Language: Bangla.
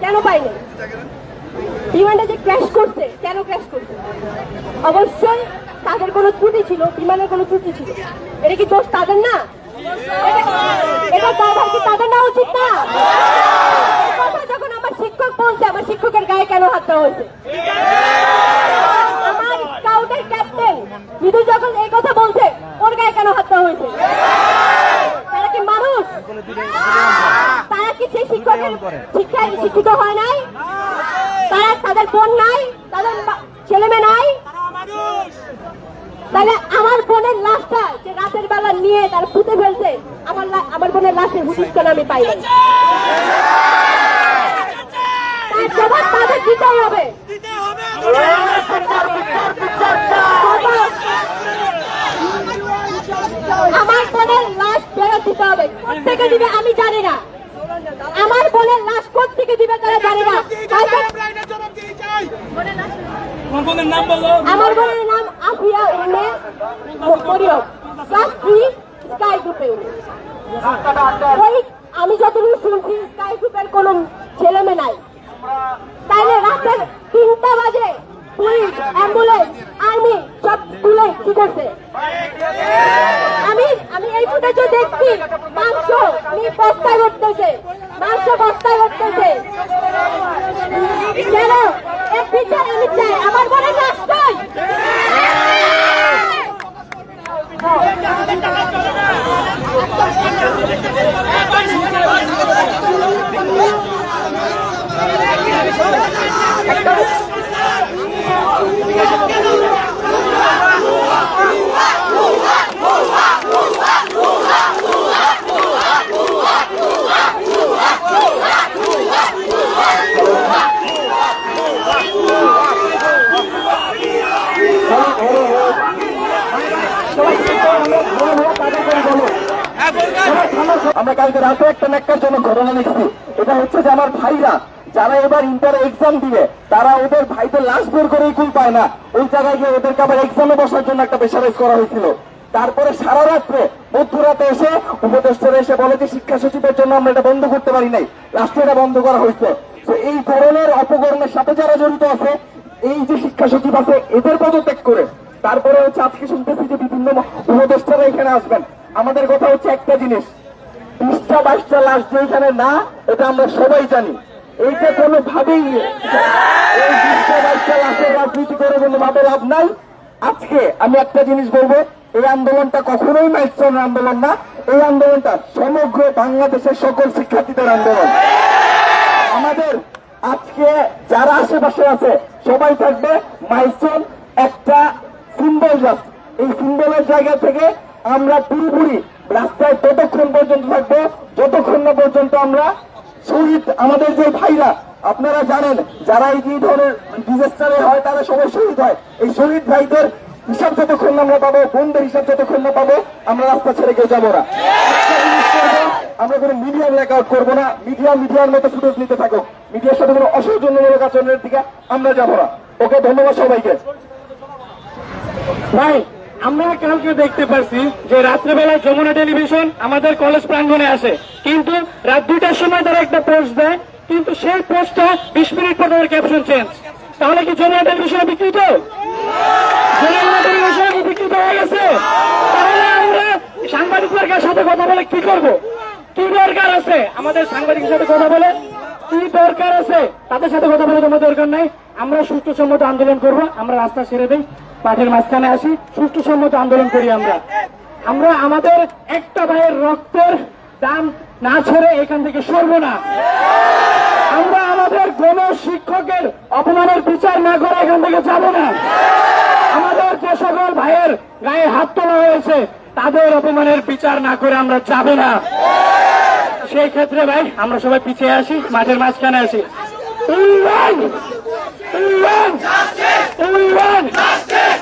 কেন পাই বিমানটা যে ক্র্যাশ করছে, কেন ক্র্যাশ করছে? অবশ্যই তাদের কোনো ত্রুটি ছিল, বিমানের কোনো ত্রুটি ছিল। এটা কি দোষ তাদের না? এটা- উচিত না? যখন আমার শিক্ষক বলছে, আমার শিক্ষকের গায়ে কেন হাত দেওয়া হয়েছে আমার স্কাউটের ক্যাপ্টেন মৃদু যখন এই কথা বলছে ওর গায়ে কেন হাত দেওয়া হয়েছে তারা কি মানুষ তারা কি সেই শিক্ষকের শিক্ষায় শিক্ষিত হয় নাই। তারা তাদের বোন নাই, তাদের বা- ছেলে মেয়ে নাই। তাহলে আমার বোনের লাশটা যে রাতের বেলা নিয়ে তারা পুঁতে ফেলছে, আমার আমার বোনের লাশের হুদিস কেন আমি পাই তার জবাব তাদের দিতেই হবে। আমার বোনের লাশ ফেরত দিতে হবে। থেকে দিবে আমি জানি না। আমার বোনের লাশ থেকে দিবে তারা জানি না। হয়তো তোমার বোনের নাম বলো। আমার বোনের নাম Afia Umme Mariyam. Class three sky গ্রুপে ওই আমি যতদূর শুনছি স্কাই গ্রুপের কোন ছেলে মেয়ে নাই। তাইলে রাতের তিনটা বাজে পুলিশ অ্যাম্বুলেন্স আর্মি সব তুলে কি করছে আমি আমি এই ফুটেজে দেখছি মাংস আমি বস্তায় উঠতেছে মাংস বস্তায় উঠতেছে কেন? এর বিচার আমি আমার মনে রাষ্ট্রই আমরা কালকে রাতে একটা ন্যাক্কারজনক ঘটনা দেখছি এটা হচ্ছে যে আমার ভাইরা, যারা এবার ইন্টার এক্সাম দিবে, তারা ওদের ভাইদের লাশ বের করেই কুল পায় না। ওই জায়গায় গিয়ে ওদেরকে আবার এক্সামে বসার জন্য একটা প্রেশারাইজ করা হয়েছিল। তারপরে সারা রাত্রে মধ্যরাতে এসে উপদেষ্টারা এসে বলে যে শিক্ষা সচিবের জন্য আমরা এটা বন্ধ করতে পারি নাই। রাষ্ট্রে এটা বন্ধ করা হয়েছে। তো এই ধরনের অপকর্মের সাথে যারা জড়িত আছে, এই যে শিক্ষা সচিব আছে, এদের পদত্যাগ করে তারপরে হচ্ছে আজকে শুনতেছি যে বিভিন্ন উপদেষ্টারা এখানে আসবেন। আমাদের কথা হচ্ছে একটা জিনিস। বিশটা, বাইশটা লাশ যে এখানে না, এটা আমরা সবাই জানি। এইটা কোনো ভাবেই বিশটা, বাইশটা লাশের রাজনীতি করে কোনো ভাবে লাভ নাই। আজকে আমি একটা জিনিস বলব, এই আন্দোলনটা কখনোই মাইস্ট্রনের আন্দোলন না, এই আন্দোলনটা সমগ্র বাংলাদেশের সকল শিক্ষার্থীদের আন্দোলন। আমাদের আজকে যারা আশেপাশে আছে, সবাই থাকবে, মাইলস্টোন একটা জাস্ট এই সিম্বলের জায়গা থেকে আমরা পুরোপুরি রাস্তায় ততক্ষণ পর্যন্ত থাকব, যতক্ষণ না পর্যন্ত আমরা শহীদ, আমাদের যে ভাইরা, আপনারা জানেন, যারা এই ধরনের ডিজাস্টারে হয়, তারা সবাই শহীদ হয়। এই শহীদ ভাইদের হিসাব যতক্ষণ না আমরা পাবো, বোনদের হিসাব যতক্ষণ না পাবো, আমরা রাস্তা ছেড়ে কেউ যাব না। আমরা কোনো মিডিয়া ব্ল্যাক আউট করব না। মিডিয়া মিডিয়ার মতো ফুটেজ নিতে থাকুক। মিডিয়ার সাথে কোনো অসৌজন্যমূলক আচরণের দিকে আমরা যাব না। ওকে, ধন্যবাদ সবাইকে। ভাই, আমরা কালকে দেখতে পারছি যে রাত্রেবেলায় যমুনা টেলিভিশন আমাদের কলেজ প্রাঙ্গণে আসে। কিন্তু রাত দুইটার সময় তারা একটা পোস্ট দেয়, কিন্তু সেই পোস্টটা বিশ মিনিট পর তাদের ক্যাপশন চেঞ্জ তাহলে কি যমুনা টেলিভিশনে বিকৃত যমুনা টেলিভিশনে বিকৃত হয়ে গেছে? তাহলে আমরা সাথে কথা বলে কি করব? কি দরকার আছে? আমাদের সাংবাদিকের সাথে কথা বলে কি দরকার আছে? তাদের সাথে কথা বলে তোমার দরকার নাই। আমরা সুষ্ঠু সম্মত আন্দোলন করব, আমরা রাস্তা ছেড়ে দিই। মাঠের মাঝখানে আসি, সুষ্ঠু সম্মত আন্দোলন করি আমরা। আমরা আমাদের একটা ভাইয়ের রক্তের দাম না ছেড়ে এখান থেকে সরব না। আমরা আমাদের কোন শিক্ষকের অপমানের বিচার না করে এখান থেকে যাব না। আমাদের যে সকল ভাইয়ের গায়ে হাত তোলা হয়েছে, তাদের অপমানের বিচার না করে আমরা যাব না। সেই ক্ষেত্রে ভাই, আমরা সবাই পিছিয়ে আসি, মাঠের মাঝখানে আসি।